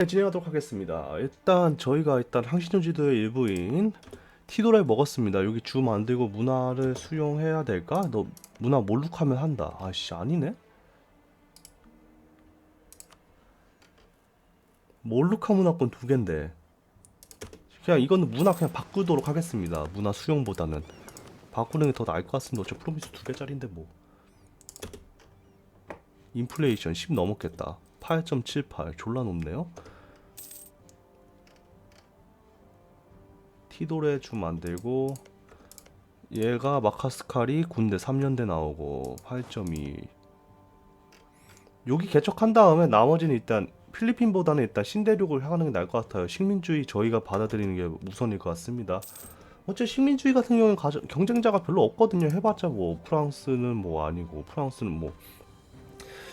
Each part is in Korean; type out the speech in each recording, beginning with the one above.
네, 진행하도록 하겠습니다. 일단 저희가 일단 항신전지도의 일부인 티도를 먹었습니다. 여기 주 만들고 문화를 수용해야 될까? 너 문화 몰룩하면 한다. 아씨 아니네. 몰룩한 문화권 두 개인데 그냥 이거는 문화 그냥 바꾸도록 하겠습니다. 문화 수용보다는 바꾸는 게 더 나을 것 같습니다. 어차피 프로미스 두 개짜리인데 뭐. 인플레이션 10 넘었겠다. 8.78 졸라 높네요. 티도레 주 만들고 얘가 마카스칼이 군대 3년대 나오고 8.2 여기 개척한 다음에 나머지는 일단 필리핀보다는 일단 신대륙을 향하는 게 나을 것 같아요. 식민주의 저희가 받아들이는 게 우선일 것 같습니다. 어째 식민주의 같은 경우는 가져, 경쟁자가 별로 없거든요. 해봤자 뭐 프랑스는 뭐 아니고 프랑스는 뭐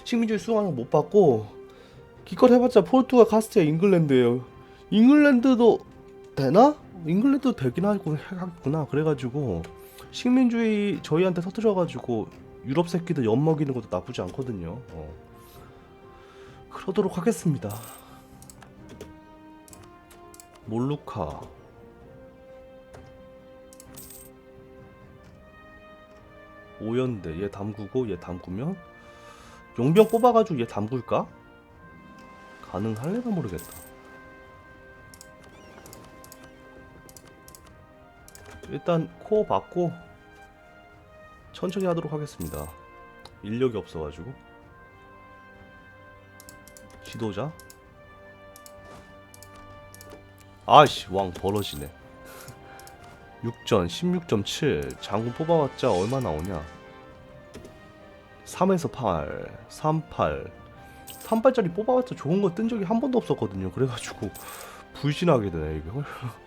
식민주의 수강을 못 받고 기껏 해봤자 포르투갈, 카스티아, 잉글랜드예요. 잉글랜드도 되나? 잉글랜드도 되긴 하고 하겠구나. 그래가지고 식민주의 저희한테 서투져가지고 유럽 새끼들 엿 먹이는 것도 나쁘지 않거든요. 어. 그러도록 하겠습니다. 몰루카 오연대 얘 담그고 얘 담그면 용병 뽑아가지고 얘 담글까? 가능할래나 모르겠다. 일단 코어 받고 천천히 하도록 하겠습니다. 인력이 없어가지고. 지도자. 아씨 왕 벌어지네. 6전 16.7 장군 뽑아봤자 얼마 나오냐? 3에서 8 38 38짜리 뽑아봤자 좋은 거 뜬 적이 한 번도 없었거든요. 그래가지고 불신하게 되네 이거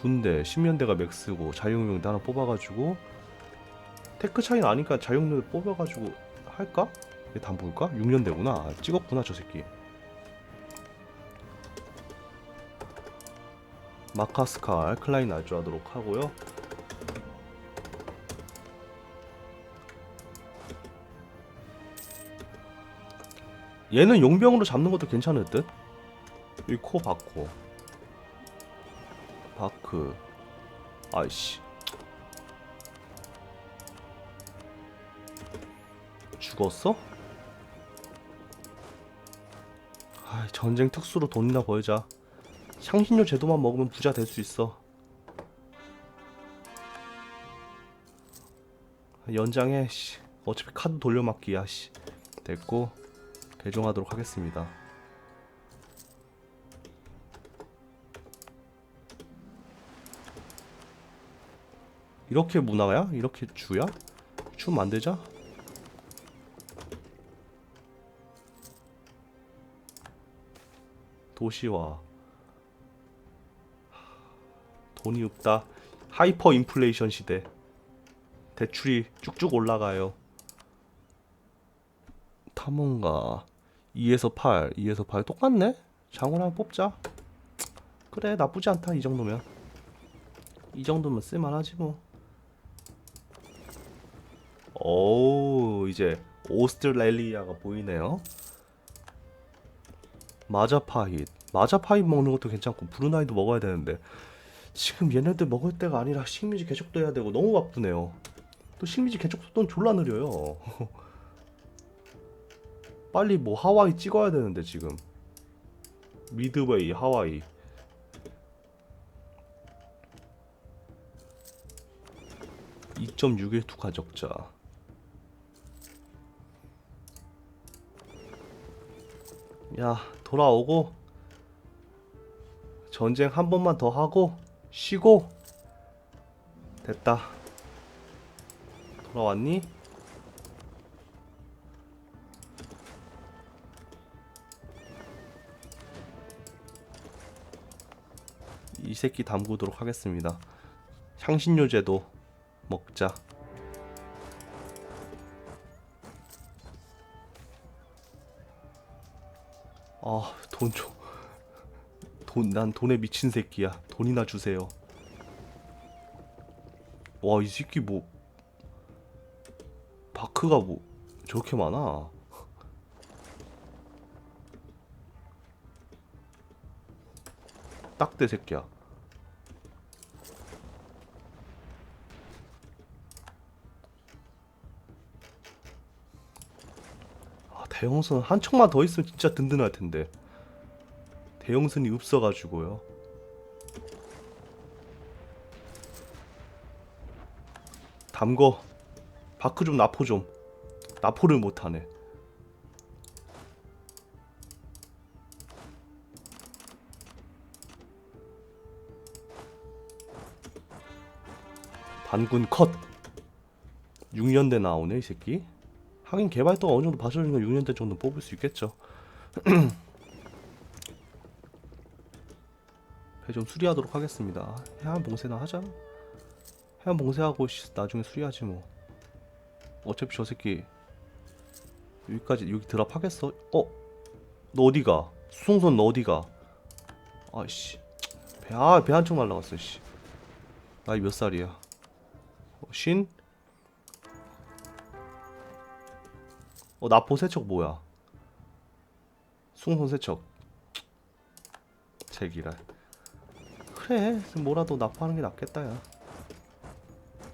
군대 10년대가 맥스고 자유용대 하나 뽑아가지고 테크 차이 나니까 자유용대 뽑아가지고 할까? 얘 담볼까? 6년대구나 아, 찍었구나 저 새끼 마카스칼 클라인 알주하도록 하고요 얘는 용병으로 잡는 것도 괜찮을 듯? 이코 바코 바크 아이씨. 죽었어? 아 전쟁 특수로 돈이나 벌자. 향신료 제도만 먹으면 부자 될 수 있어. 연장해 씨. 어차피 카드 돌려막기야 씨. 됐고 개종하도록 하겠습니다 이렇게 문화야? 이렇게 주야? 주 만들자? 도시화 돈이 없다. 하이퍼 인플레이션 시대. 대출이 쭉쭉 올라가요. 탐험가. 2에서 8 2에서 8 똑같네? 장군 한번 뽑자. 그래 나쁘지 않다 이 정도면. 이 정도면 쓸만하지 뭐 오 이제 오스트레일리아가 보이네요. 마자파잇 마자파잇 먹는 것도 괜찮고 브루나이도 먹어야 되는데 지금 얘네들 먹을 때가 아니라 식민지 개척도 해야 되고 너무 바쁘네요. 또 식민지 개척 속도는 졸라 느려요. 빨리 뭐 하와이 찍어야 되는데 지금. 미드웨이 하와이. (2.612) 가적자 야 돌아오고 전쟁 한 번만 더 하고 쉬고. 됐다. 돌아왔니? 이 새끼 담그도록 하겠습니다. 향신료제도 먹자 돈 줘. 돈, 난 돈에 미친 새끼야. 돈이나 주세요. 와, 이 새끼 뭐. 바크가 뭐, 저렇게 많아. 딱대 새끼야. 아, 대형선 한 척만 더 있으면 진짜 든든할 텐데. 대형선이 없어가지고요. 담거. 바크 좀 나포 좀. 나포를 못하네. 반군 컷. 6년대 나오네 이 새끼. 하긴 개발 동안 어느 정도 건 6년대 정도 뽑을 수 있겠죠. 배 좀 수리하도록 하겠습니다. 해안 봉쇄나 하자. 해안 봉쇄하고 씨, 나중에 수리하지 뭐. 어차피 저 새끼 여기까지 여기 드랍하겠어? 어? 너 어디가? 수송선 너 어디가? 아씨 배 아 배 한척 날라갔어 씨. 나이 몇 살이야? 어, 신? 어 나포 세척 뭐야? 수송선 세척 제기랄 그래 뭐라도 나포하는 게 낫겠다 야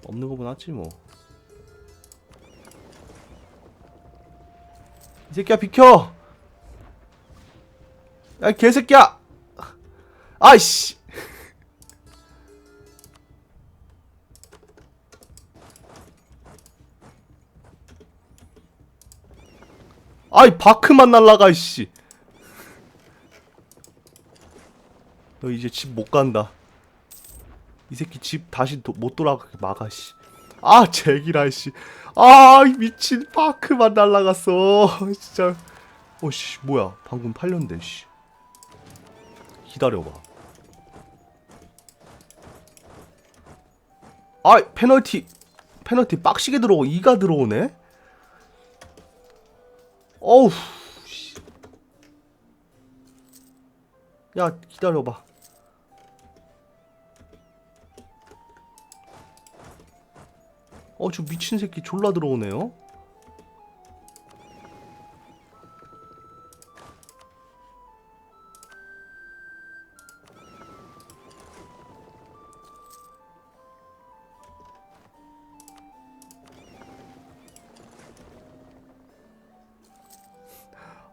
없는 거보다 낫지 뭐 이 새끼야 비켜! 야이 개새끼야! 아이씨! 아이 바크만 날라가 이씨 너 이제 집 못 간다 이 새끼 집 다시 도, 못 돌아가게 막아 씨. 아 제기라 씨. 아 미친 파크만 날라갔어. 진짜. 어씨 뭐야 방금 팔렸는데 씨. 기다려봐. 아 페널티 페널티 빡시게 들어오고 2가 들어오네. 어우. 씨. 야 기다려봐. 어, 저 미친 새끼 졸라 들어오네요.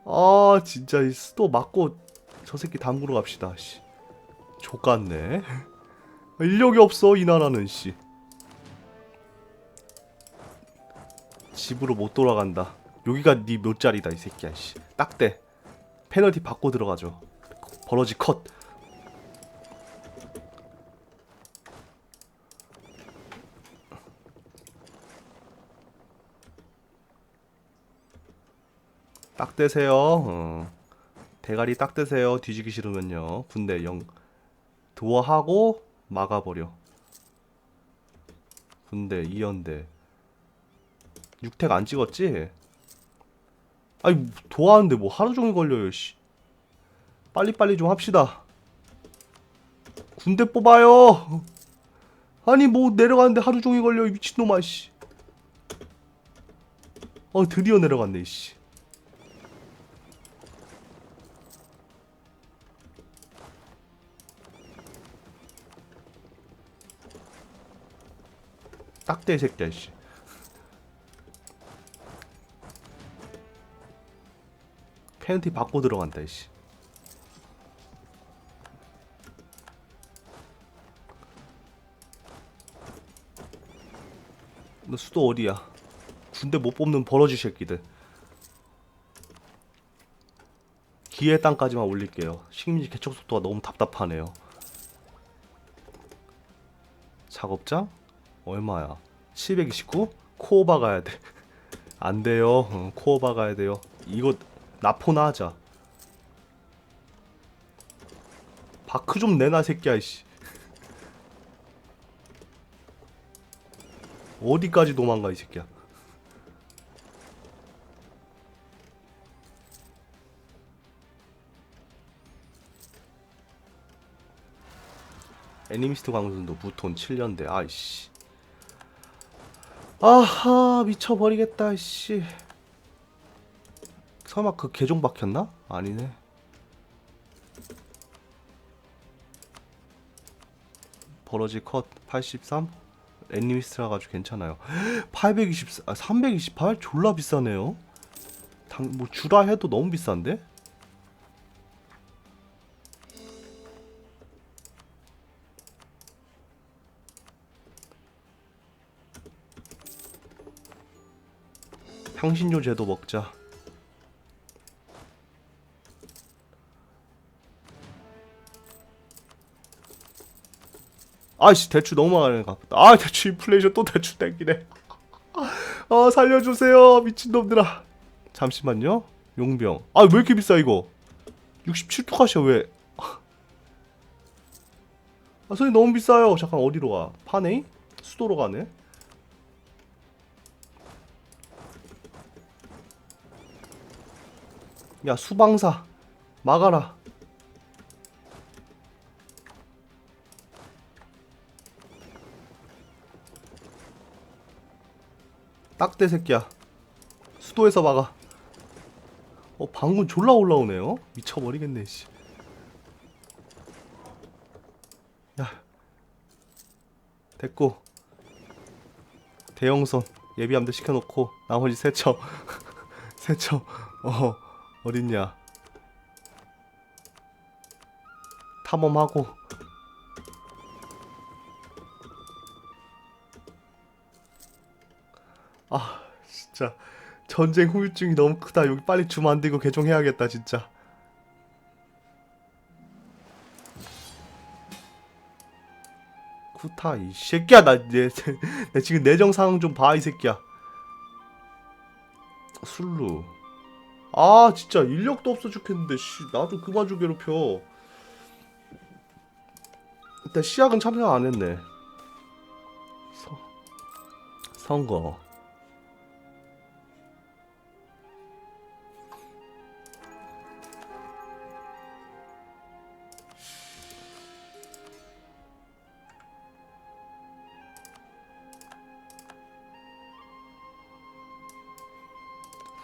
아, 진짜 이 수도 맞고 저 새끼 담그러 갑시다. 씨. 족같네. 인력이 없어 이 나라는 씨. 집으로 못 돌아간다. 여기가 네 몇 자리다 이 새끼야 씨. 딱대. 페널티 받고 들어가죠. 버러지 컷. 딱 대세요. 어. 대가리 딱 대세요. 뒤지기 싫으면요. 군대 영 도어하고 막아버려. 군대 이연대. 육택 안 찍었지? 아니 도와하는데 뭐 하루 종일 걸려요 씨. 빨리빨리 좀 합시다 군대 뽑아요 아니 뭐 내려가는데 하루 종일 걸려 이 미친놈아 씨. 어 드디어 내려갔네 씨. 딱대 새끼야 씨. 페널티 받고 들어간다 씨. 너 수도 어디야? 군대 못 뽑는 버러지 새끼들. 기회 땅까지만 올릴게요. 식민지 개척 속도가 너무 답답하네요. 작업장 얼마야? 729? 코어바 가야 돼. 안 돼요. 어, 코어바 가야 돼요. 이거 나포나 하자. 바크 좀 내놔 새끼야 이씨. 어디까지 도망가 이 새끼야. 애니미스트 광순도 무톤 7년대 아이씨. 아하 미쳐버리겠다 씨. 설마 그 개종 박혔나? 아니네. 버러지 컷 83. 애니미스트라 가지고 괜찮아요. 824, 아, 328 졸라 비싸네요. 당, 뭐 주라 해도 너무 비싼데? 향신료 제도 먹자. 아이씨 대추 너무 많이 갚았다. 아 대추 인플레이션 또 대추 땡기네. 아 살려주세요 미친놈들아. 잠시만요. 용병. 아 왜 이렇게 비싸 이거? 67도 가시야 왜? 아 선생님 너무 비싸요. 잠깐 어디로 가? 파네? 수도로 가네. 야 수방사 막아라. 딱대 새끼야. 수도에서 막아. 어 방금 졸라 올라오네요. 미쳐버리겠네 씨. 야 됐고 대형선 예비함대 시켜놓고 나머지 세척 세척 어 어딨냐 탐험하고 진짜. 전쟁 후유증이 너무 크다. 여기 빨리 줌 만들고 개종해야겠다 진짜. 쿠타 이 새끼야 나 내 내 지금 내정 상황 좀 봐 이 새끼야. 술루. 아 진짜. 인력도 없어 죽겠는데 씨 나 좀 그만 좀 괴롭혀. 일단 시약은 참여 안 했네. 서, 선거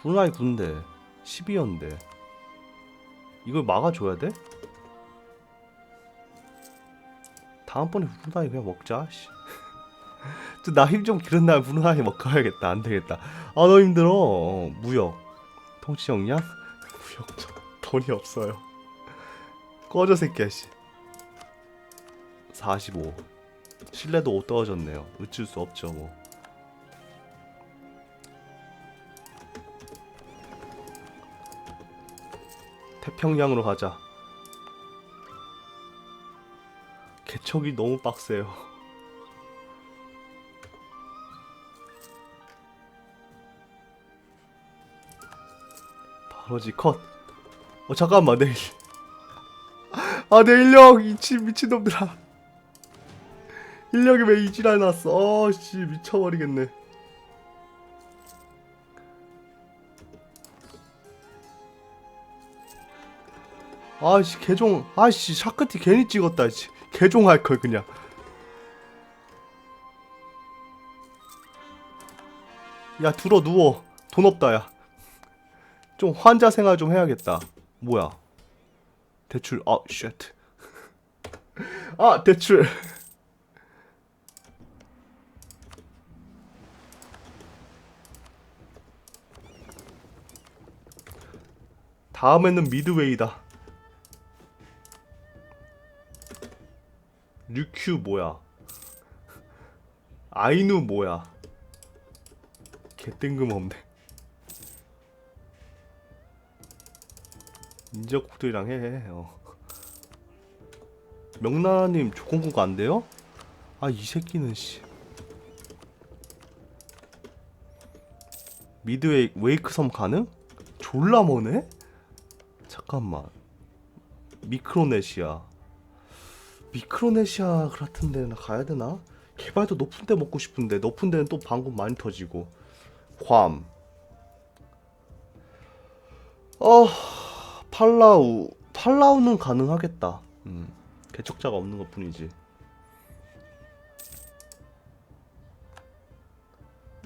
브루나이 군대 12연대 이걸 막아줘야 돼? 다음번에 브루나이 그냥 먹자 씨. 나 힘 좀 기른 다음에 브루나이 먹어야겠다. 안되겠다. 아 너무 힘들어. 어, 무역. 통치 역량 무역 저 돈이 없어요. 꺼져 새끼야 씨. 45 신뢰도 5 떨어졌네요. 어쩔 수 없죠 뭐 평양으로 가자. 개척이 너무 빡세요. 바로지 컷. 어 잠깐만 내일. 아내 인력 이치 미친놈들아. 인력이 왜 이지랄 났어? 어씨 미쳐버리겠네. 아씨 개종 아씨 샤크티 괜히 찍었다 씨. 개종할 걸 그냥. 야 들어 누워. 돈 없다 야 좀 환자 생활 좀 해야겠다. 뭐야? 대출 아 쉣아 아, 대출. 다음에는 미드웨이다 류큐 뭐야? 아이누 뭐야? 개 뜬금없네. 인적국들이랑 해. 어. 명나라님 조건국 안 돼요? 아 이 새끼는 씨. 미드웨이 웨이크 섬 가능? 졸라 머네? 잠깐만. 미크로네시아. 미크로네시아 같은 데나 가야 되나? 개발도 높은 데 먹고 싶은데 높은 데는 또 방금 많이 터지고. 괌. 어... 팔라우. 팔라우는 가능하겠다. 음, 개척자가 없는 것 뿐이지.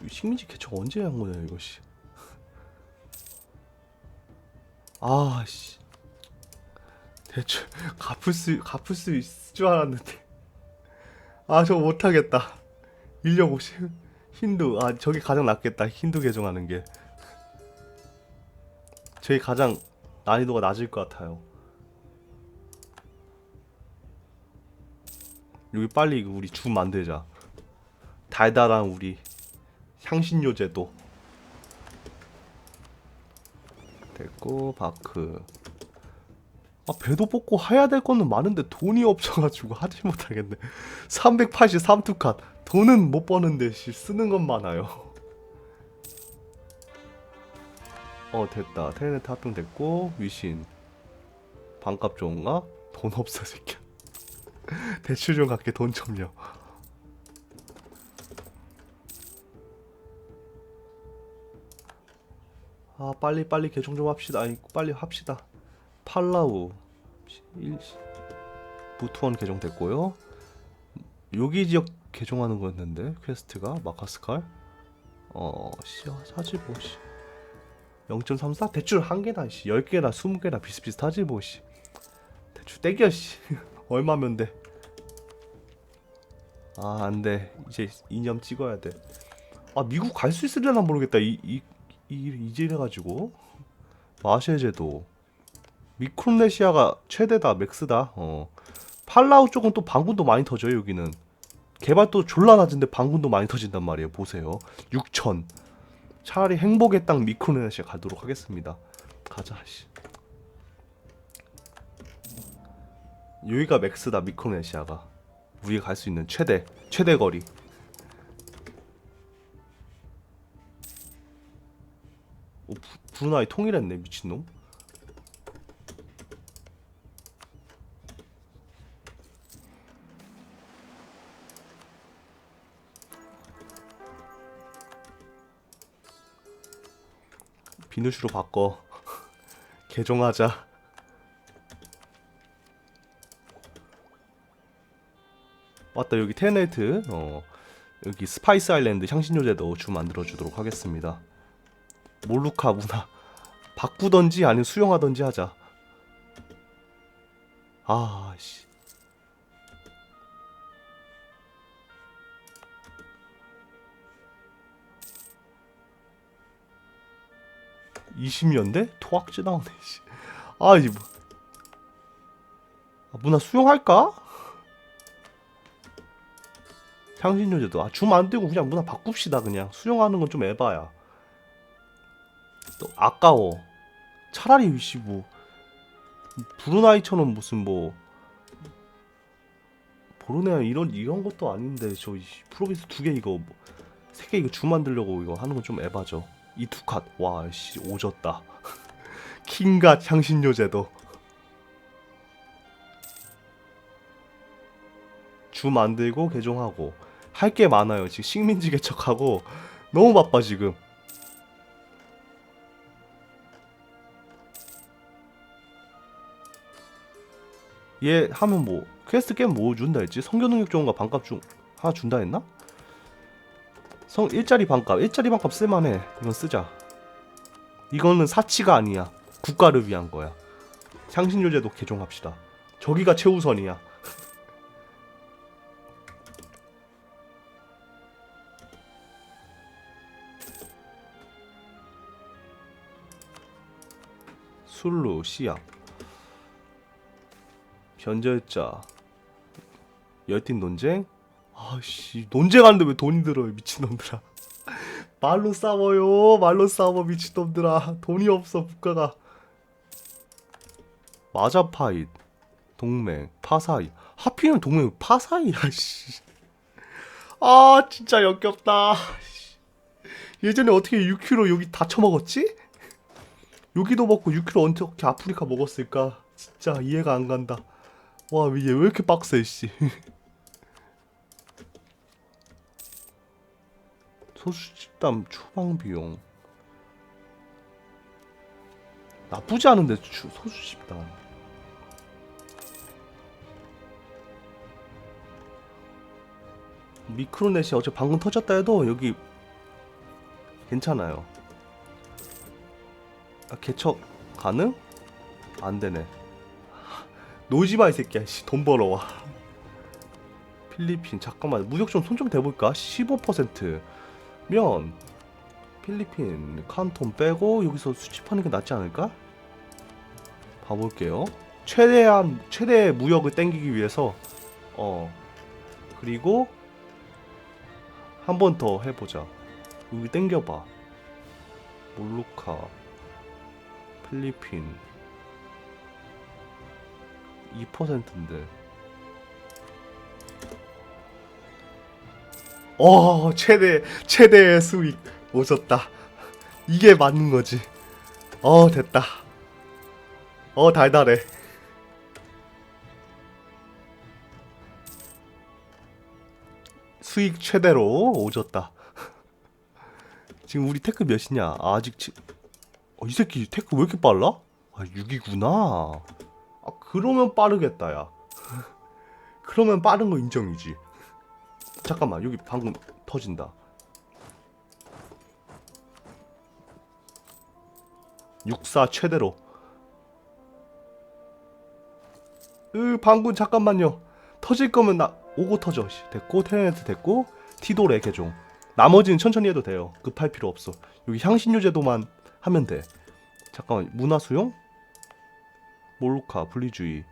이 식민지 개척 언제 한 거냐 이것이? 아씨 대충 갚을 수 갚을 수 있을 줄 알았는데. 아 저거 못하겠다. 인력 50 힌두 아 저게 가장 낫겠다. 힌두 개종하는 게. 저게 가장 난이도가 낮을 것 같아요. 여기 빨리 우리 주 만들자. 달달한 우리 향신료 제도. 됐고 바크 아 배도 뽑고 해야 될 거는 많은데 돈이 없어가지고 하지 못하겠네. 383투칸. 돈은 못 버는데 씨 쓰는 건 많아요. 어 됐다. 테네트 합병 됐고 위신. 반값 좋은가? 돈 없어 새끼야. 대출 좀 갈게 돈 좀요. 아 빨리 빨리 개종 좀 합시다. 아니 빨리 합시다. 팔라우. 일- 부투원 개종됐고요. 여기 지역 개종하는 거였는데 퀘스트가 마카스칼? 어 씨, 사지 뭐씨. 0.34 대출 한 개나 씨. 10개나 20개나 비슷비슷하지 뭐씨. 대출 떼겨 씨. 얼마면 돼 아 안돼. 이제 이념 찍어야 돼 아 미국 갈 수 있으려나 모르겠다. 이 이 이, 이제 가지고. 마셰 제도 미크로네시아가 최대다 맥스다. 어. 팔라우 쪽은 또 방군도 많이 터져요 여기는. 개발도 졸라 낮은데 방군도 많이 터진단 말이에요 보세요. 6천. 차라리 행복의 땅 미크로네시아 가도록 하겠습니다. 가자 씨. 여기가 맥스다 미크로네시아가. 우리가 갈 수 있는 최대 최대 거리. 오, 부, 브루나이 통일했네 미친놈 비누슈로 바꿔. 개종하자. 맞다 여기 테네트. 어 여기 스파이스 아일랜드 향신료제도 주 만들어 주도록 하겠습니다. 몰루카 문화 바꾸던지 아니면 수용하던지 하자. 아씨 (20년대) 토악지 나오네 씨. 아 이제 뭐. 아, 문화 수용할까? 향신료제도. 아, 줌 안 되고 그냥 문화 바꿉시다 그냥. 수용하는 건 좀 에바야. 또 아까워. 차라리 씨 뭐. 브루나이처럼 무슨 뭐. 보르네아 이런 이런 것도 아닌데 저이 프로빈스 두 개 이거 뭐, 세개 이거 주 만들려고 이거 하는 건 좀 에바죠 이 투컷 와 씨 오졌다. 킹갓 향신료제도. 주 만들고 개종하고. 할 게 많아요. 지금 식민지 개척하고. 너무 바빠 지금. 얘 하면 뭐 퀘스트 게임 뭐 준다 했지? 성교 능력 좋은 거 반값 중 하나 준다 했나? 성 일자리 반값. 일자리 반값 쓸만해. 이건 쓰자. 이거는 사치가 아니야. 국가를 위한 거야. 향신료제도 개종합시다. 저기가 최우선이야. 술루 씨앗. 변절자. 열띤 논쟁 아씨 논쟁하는데 왜 돈이 들어요 미친놈들아 말로 싸워요 말로 싸워 미친놈들아 돈이 없어 국가가 마자파잇 동맹 파사이 하필이면 동맹 파사이야 씨. 아 진짜 역겹다 씨. 예전에 어떻게 6kg 여기 다 처먹었지? 여기도 먹고 6kg 어떻게 아프리카 먹었을까 진짜 이해가 안 간다 와, 얘왜 이렇게 빡세, 씨. 소수집담 추방 비용. 나쁘지 않은데 추, 소수집담. 미크로넷이 어제 방금 터졌다 해도 여기 괜찮아요. 아, 개척 가능? 안 되네. 놀지 마, 이 새끼야. 씨, 돈 벌어와. 필리핀 잠깐만 무역 좀 손 좀 대볼까? 15% 면 필리핀 칸톤 빼고 여기서 수집하는 게 낫지 않을까? 봐볼게요. 최대한 최대 무역을 땡기기 위해서 어 그리고 한 번 더 해보자. 여기 땡겨봐. 몰루카, 필리핀 2%인데. 어 최대 최대의 수익 오졌다. 이게 맞는 거지. 어 됐다. 어 달달해. 수익 최대로 오졌다. 지금 우리 테크 몇이냐? 아, 아직 지... 어, 이 새끼 테크 왜 이렇게 빨라? 아 6이구나. 아 그러면 빠르겠다 야. 그러면 빠른 거 인정이지. 잠깐만 여기 방금 터진다. 64 최대로. 으 방금 잠깐만요. 터질 거면 나 오고 터져. 씨. 됐고 테네트 됐고 티도레 개종. 나머지는 천천히 해도 돼요. 급할 필요 없어. 여기 향신료 제도만 하면 돼. 잠깐만 문화 수용? 몰루카 분리주의.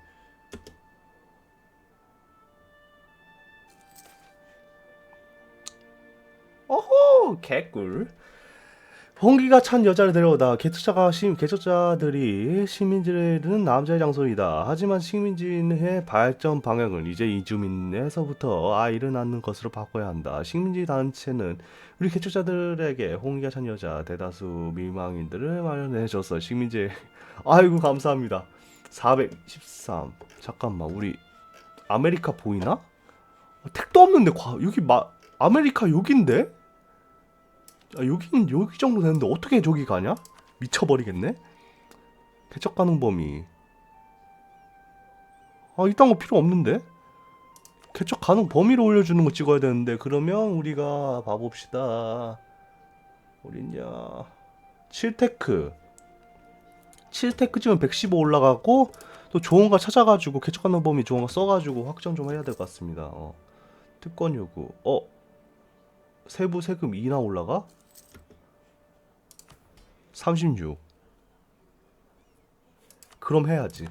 어호 개꿀. 홍기가 찬 여자를 데려오다 개투자가 시, 개척자들이 시민지는 남자의 장소이다. 하지만 식민지의 발전 방향을 이제 이주민에서부터 아이를 낳는 것으로 바꿔야 한다. 식민지 단체는 우리 개척자들에게 홍기가 찬 여자 대다수 미망인들을 마련해줘서 식민지 아이고 감사합니다. 413 잠깐만 우리 아메리카 보이나? 아, 택도 없는데 과, 여기 마 아메리카 여긴데? 아, 여긴 여기 정도 되는데 어떻게 저기 가냐? 미쳐버리겠네. 개척 가능 범위. 아 이딴 거 필요 없는데? 개척 가능 범위를 올려주는 거 찍어야 되는데 그러면 우리가 봐봅시다. 어딨냐? 7테크. 7테크 찍으면 115 올라가고 또 좋은 거 찾아가지고 개척 가능 범위 좋은 거 써가지고 확정 좀 해야 될 것 같습니다. 어. 특권 요구. 어? 세부 세금 2나 올라가? 36. 그럼 해야지.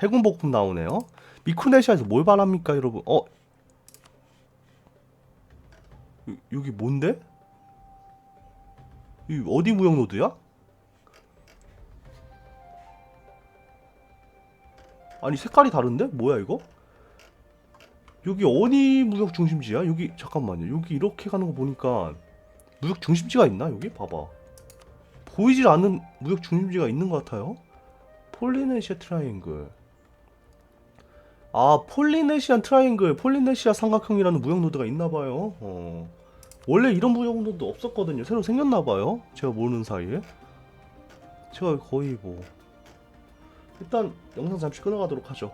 해군 복품 나오네요. 미쿠네시아에서 뭘 바랍니까, 여러분? 어? 여- 여기 뭔데? 이 어디 무역 노드야? 아니 색깔이 다른데? 뭐야 이거? 여기 어디 무역 중심지야? 여기 잠깐만요. 여기 이렇게 가는 거 보니까 무역 중심지가 있나 여기? 봐봐. 보이질 않는 무역 중심지가 있는 것 같아요. 폴리네시아 트라이앵글. 아 폴리네시안 트라이앵글, 폴리네시아 삼각형이라는 무역 노드가 있나 봐요. 어. 원래 이런 무역 노드 없었거든요. 새로 생겼나 봐요. 제가 모르는 사이에. 제가 거의 뭐 일단 영상 잠시 끊어가도록 하죠.